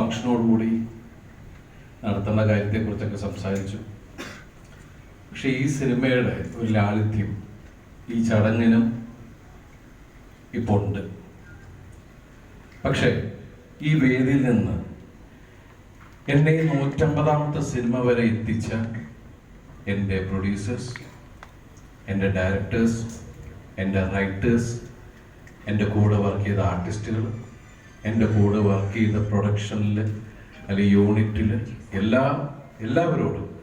ഫംഗ്ഷനോടുകൂടി നടത്തുന്ന കാര്യത്തെക്കുറിച്ചൊക്കെ സംസാരിച്ചു. പക്ഷെ ഈ സിനിമയുടെ ഒരു ലാളിത്യം ഈ ചടങ്ങിനും ഇപ്പോൾ ഉണ്ട് പക്ഷേ ഈ വേദിയിൽ നിന്ന് എന്നെ നൂറ്റമ്പതാമത്തെ സിനിമ വരെ എത്തിച്ച എന്റെ പ്രൊഡ്യൂസേഴ്സ് എന്റെ ഡയറക്ടേഴ്സ് എന്റെ റൈറ്റേഴ്സ് എന്റെ കൂടെ വർക്ക് ചെയ്ത ആർട്ടിസ്റ്റുകൾ എന്റെ കൂടെ വർക്ക് ചെയ്ത പ്രൊഡക്ഷനിൽ അല്ലെങ്കിൽ യൂണിറ്റിൽ എല്ലാ എല്ലാവരോടും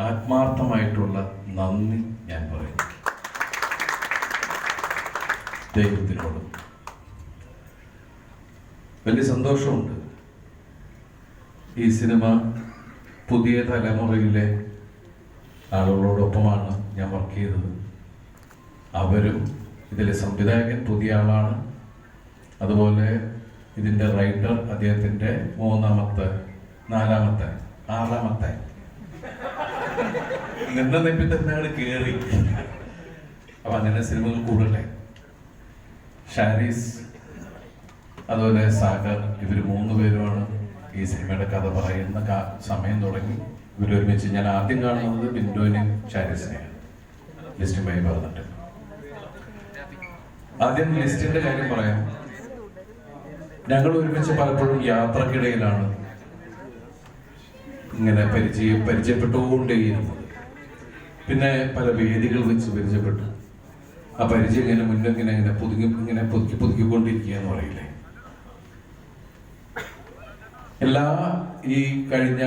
ആത്മാർത്ഥമായിട്ടുള്ള നന്ദി ഞാൻ പറയുന്നു. ദൈവത്തിനോടും. വലിയ സന്തോഷമുണ്ട്. ഈ സിനിമ പുതിയ തലമുറയിലെ ആളുകളോടൊപ്പമാണ് ഞാൻ വർക്ക് ചെയ്തത്. അവരും ഇതിലെ സംവിധായകൻ പുതിയ ആളാണ്. അതുപോലെ ഇതിന്റെ റൈറ്റർ അദ്ദേഹത്തിന്റെ മൂന്നാമത്തെ നാലാമത്തെ ആറാമത്തെ. നിന്ന നെപ്പി തന്നെ അങ്ങോട്ട് കയറി അപ്പൊ അങ്ങനെ സിനിമകൾ കൂടട്ടെ. ഷാരീസ് അതുപോലെ സാഗർ ഇവർ മൂന്ന് പേരുമാണ് ഈ സിനിമയുടെ കഥ പറയുന്ന സമയം തുടങ്ങി. ഇവരൊരുമിച്ച് ഞാൻ ആദ്യം കാണുന്നത് ബിന്ദുവിനെയും ഷാരീസിനെയാണ് ലിസ്റ്റുമായി പറഞ്ഞിട്ട്. ആദ്യം ലിസ്റ്റിന്റെ കാര്യം പറയാം. ഞങ്ങൾ ഒരുമിച്ച് പലപ്പോഴും യാത്രക്കിടയിലാണ് ഇങ്ങനെ പരിചയ പരിചയപ്പെട്ടുകൊണ്ടേയിരുന്നത് പിന്നെ പല വേദികൾ വെച്ച് പരിചയപ്പെട്ടു. ആ പരിചയം ഇങ്ങനെ മുന്നിങ്ങനെ ഇങ്ങനെ പുതുങ്ങി ഇങ്ങനെ പുതുക്കി പുതുക്കിക്കൊണ്ടിരിക്കുക എന്ന് പറയില്ലേ? എല്ലാ ഈ കഴിഞ്ഞ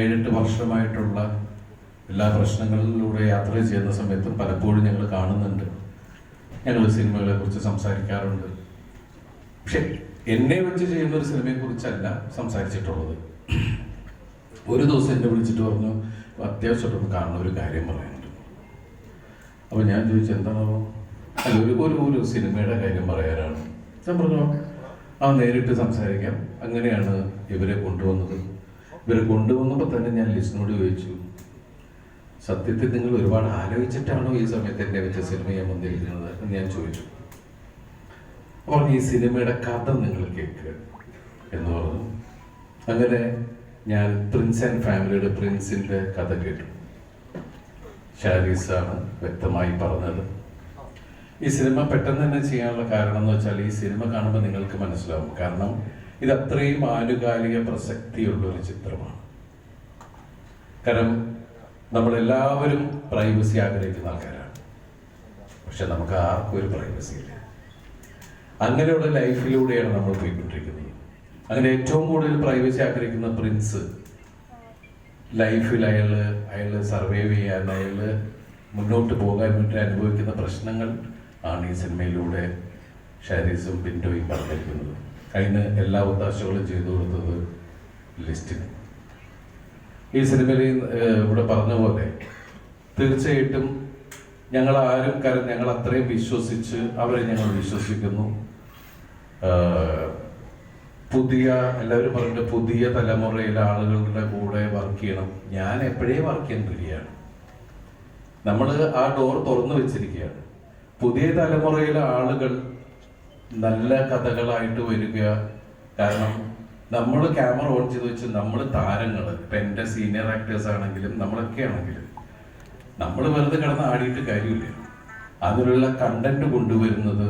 ഏഴെട്ട് വർഷമായിട്ടുള്ള എല്ലാ പ്രശ്നങ്ങളിലൂടെ യാത്ര ചെയ്യുന്ന സമയത്തും പലപ്പോഴും ഞങ്ങൾ കാണുന്നുണ്ട്. ഞങ്ങൾ സിനിമകളെ കുറിച്ച് സംസാരിക്കാറുണ്ട്. പക്ഷെ എന്നെ വെച്ച് ചെയ്യുന്ന ഒരു സിനിമയെ കുറിച്ചല്ല സംസാരിച്ചിട്ടുള്ളത്. ഒരു ദിവസം എന്നെ വിളിച്ചിട്ട് പറഞ്ഞു അത്യാവശ്യമായിട്ടൊന്ന് കാണുന്ന ഒരു കാര്യം പറയാനുണ്ട്. അപ്പൊ ഞാൻ ചോദിച്ചു എന്താണോ അല്ല ഒരു ഒരു ഒരു സിനിമയുടെ കാര്യം പറയാനാണ്. ഞാൻ പറഞ്ഞു ആ നേരിട്ട് സംസാരിക്കാം. അങ്ങനെയാണ് ഇവരെ കൊണ്ടുവന്നത്. ഇവരെ കൊണ്ടുവന്നപ്പോൾ തന്നെ ഞാൻ ലിസ്റ്റിനോട് ചോദിച്ചു സത്യത്തിൽ നിങ്ങൾ ഒരുപാട് ആലോചിച്ചിട്ടാണോ ഈ സമയത്ത് എന്നെ വെച്ച സിനിമ ഞാൻ വന്നിരിക്കുന്നത്? എന്ന് ഞാൻ ചോദിച്ചു. അപ്പോൾ ഈ സിനിമയുടെ കഥ നിങ്ങൾ കേൾക്കുക എന്ന് പറഞ്ഞു. അങ്ങനെ ഞാൻ പ്രിൻസ് ആൻഡ് ഫാമിലിയുടെ പ്രിൻസിന്റെ കഥ കേട്ടു. ഷാരീസാണ് വ്യക്തമായി പറഞ്ഞത്. ഈ സിനിമ പെട്ടെന്ന് തന്നെ ചെയ്യാനുള്ള കാരണം എന്ന് വെച്ചാൽ ഈ സിനിമ കാണുമ്പോൾ നിങ്ങൾക്ക് മനസ്സിലാവും. കാരണം ഇത് അത്രയും ആനുകാലിക പ്രസക്തിയുള്ള ഒരു ചിത്രമാണ്. കാരണം നമ്മളെല്ലാവരും പ്രൈവസി ആഗ്രഹിക്കുന്ന ആൾക്കാരാണ്. പക്ഷെ നമുക്ക് ആർക്കും ഒരു പ്രൈവസി ഇല്ല. അങ്ങനെയുള്ള ലൈഫിലൂടെയാണ് നമ്മൾ പോയിക്കൊണ്ടിരിക്കുന്നത്. അങ്ങനെ ഏറ്റവും കൂടുതൽ പ്രൈവസി ആഗ്രഹിക്കുന്ന പ്രിൻസ് ലൈഫിൽ അയാൾ അയാൾ സർവൈവ് ചെയ്യാൻ അയാൾ മുന്നോട്ട് പോകാൻ വേണ്ടി അനുഭവിക്കുന്ന പ്രശ്നങ്ങൾ ആണ് ഈ സിനിമയിലൂടെ ഷാരീസും പിന്റോയും പറഞ്ഞിരിക്കുന്നത്. അതിന് എല്ലാ ഒത്താശകളും ചെയ്തു കൊടുത്തത് ലിസ്റ്റിന് ഈ സിനിമയിൽ ഇവിടെ പറഞ്ഞ പോലെ തീർച്ചയായിട്ടും ഞങ്ങൾ ആരും കര ഞങ്ങൾ അത്രയും വിശ്വസിച്ച് അവരെ ഞങ്ങൾ വിശ്വസിക്കുന്നു. പുതിയ എല്ലാവരും പറഞ്ഞിട്ട് പുതിയ തലമുറയിലെ ആളുകളുടെ കൂടെ വർക്ക് ചെയ്യണം. ഞാൻ എപ്പോഴേ വർക്ക് ചെയ്യാൻ റെഡിയാണ്? നമ്മൾ ആ ഡോർ തുറന്നു വെച്ചിരിക്കുകയാണ്. പുതിയ തലമുറയിലെ ആളുകൾ നല്ല കഥകളായിട്ട് വരിക. കാരണം നമ്മൾ ക്യാമറ ഓൺ ചെയ്ത് വെച്ച് നമ്മൾ താരങ്ങൾ ഇപ്പം എന്റെ സീനിയർ ആക്ടേഴ്സ് ആണെങ്കിലും നമ്മളൊക്കെ ആണെങ്കിലും നമ്മൾ വെറുതെ കിടന്ന് ആടിയിട്ട് കാര്യമില്ല. അതിനുള്ള കണ്ടന്റ് കൊണ്ടുവരുന്നത്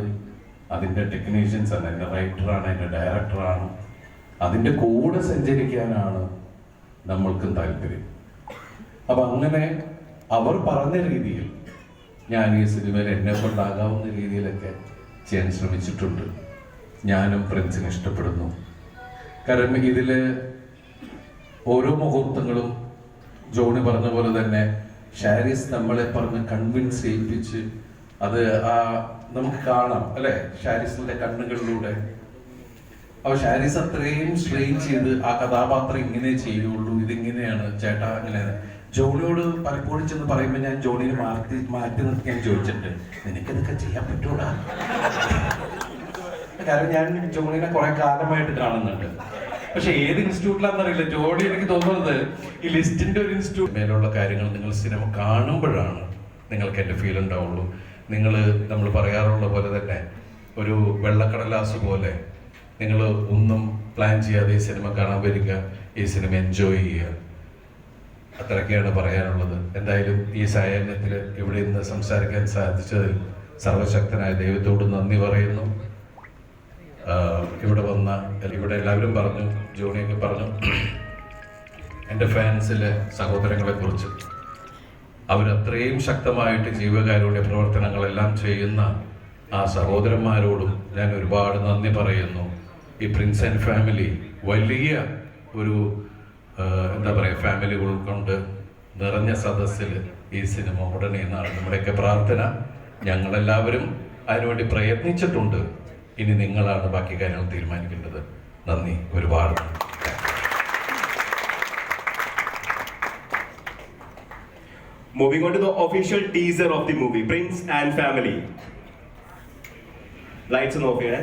അതിന്റെ ടെക്നീഷ്യൻസ് ആണ് എന്റെ റൈറ്ററാണ് എന്റെ ഡയറക്ടറാണ് അതിന്റെ കൂടെ സഞ്ചരിക്കാനാണ് നമ്മൾക്കും താല്പര്യം. അപ്പൊ അങ്ങനെ അവർ പറഞ്ഞ രീതിയിൽ ഞാൻ ഈ സിനിമയിൽ എന്നെ കൊണ്ടാകാവുന്ന രീതിയിലൊക്കെ ചെയ്യാൻ ശ്രമിച്ചിട്ടുണ്ട്. ഞാനും പ്രിൻസിനെ ഇഷ്ടപ്പെടുന്നു. കാരണം ഇതിൽ ഓരോ മുഹൂർത്തങ്ങളും ജോണി പറഞ്ഞ പോലെ തന്നെ ഷാരിസ് നമ്മളെ പറഞ്ഞ് കൺവിൻസ് ചെയ്യിപ്പിച്ച് അത് ആ നമുക്ക് കാണാം അല്ലെ? ഷാരിസിന്റെ കണ്ണുകളിലൂടെ. അപ്പൊ ഷാരിസ് അത്രയും സ്ട്രെയിൻ ചെയ്ത് ആ കഥാപാത്രം ഇങ്ങനെ ചെയ്യുള്ളൂ ഇതിങ്ങനെയാണ് ചേട്ടാ അങ്ങനെ ജോണിയോട് പലപ്പോഴും ചെന്ന് പറയുമ്പോൾ ഞാൻ ജോണിയെ മാറ്റി മാറ്റി നിർത്തി ഞാൻ ചോദിച്ചിട്ടുണ്ട് നിനക്കിതൊക്കെ ചെയ്യാൻ പറ്റൂടാ? കാരണം ഞാൻ ജോണിനെ കുറെ കാലമായിട്ട് കാണുന്നുണ്ട്. പക്ഷെ ഏത് ഇൻസ്റ്റിറ്റ്യൂട്ടിലാണെന്നറിയില്ല ജോഡി എനിക്ക് തോന്നുന്നത് ഈ ലിസ്റ്റിന്റെ ഒരു ഇൻസ്റ്റിറ്റ്യൂട്ട് മേലുള്ള കാര്യങ്ങൾ നിങ്ങൾ സിനിമ കാണുമ്പോഴാണ് നിങ്ങൾക്ക് എന്റെ ഫീൽ ഉണ്ടാവുള്ളൂ. നിങ്ങൾ നമ്മൾ പറയാറുള്ള പോലെ തന്നെ ഒരു വെള്ളക്കടലാസ് പോലെ നിങ്ങൾ ഒന്നും പ്ലാൻ ചെയ്യാതെ ഈ സിനിമ കാണാൻ വരിക ഈ സിനിമ എൻജോയ് ചെയ്യുക. അത്രയൊക്കെയാണ് പറയാനുള്ളത്. എന്തായാലും ഈ സായാഹ്നത്തിൽ ഇവിടെ ഇന്ന് സംസാരിക്കാൻ സാധിച്ചതിൽ സർവശക്തനായ ദൈവത്തോട് നന്ദി പറയുന്നു. ഇവിടെ വന്ന ഇവിടെ എല്ലാവരും പറഞ്ഞു ജോണിയൊക്കെ പറഞ്ഞു എന്റെ ഫാൻസിലെ സഹോദരങ്ങളെക്കുറിച്ച്. അവരത്രയും ശക്തമായിട്ട് ജീവകാരുണ്യ പ്രവർത്തനങ്ങളെല്ലാം ചെയ്യുന്ന ആ സഹോദരന്മാരോടും ഞാൻ ഒരുപാട് നന്ദി പറയുന്നു. ഈ പ്രിൻസ് ആൻഡ് ഫാമിലി വലിയ ഒരു എന്താ പറയുക ഫാമിലി ഉൾക്കൊണ്ട് നിറഞ്ഞ സദസ്സിൽ ഈ സിനിമ ഉടനെ എന്നാണ് നമ്മുടെയൊക്കെ പ്രാർത്ഥന ഞങ്ങളെല്ലാവരും അതിനുവേണ്ടി പ്രയത്നിച്ചിട്ടുണ്ട്. ഇനി നിങ്ങളാണ് ബാക്കി കാര്യങ്ങൾ തീരുമാനിക്കേണ്ടത് നന്ദി ഒരുപാട് Moving on to the official teaser of the movie, Prince and Family. Lights on off here.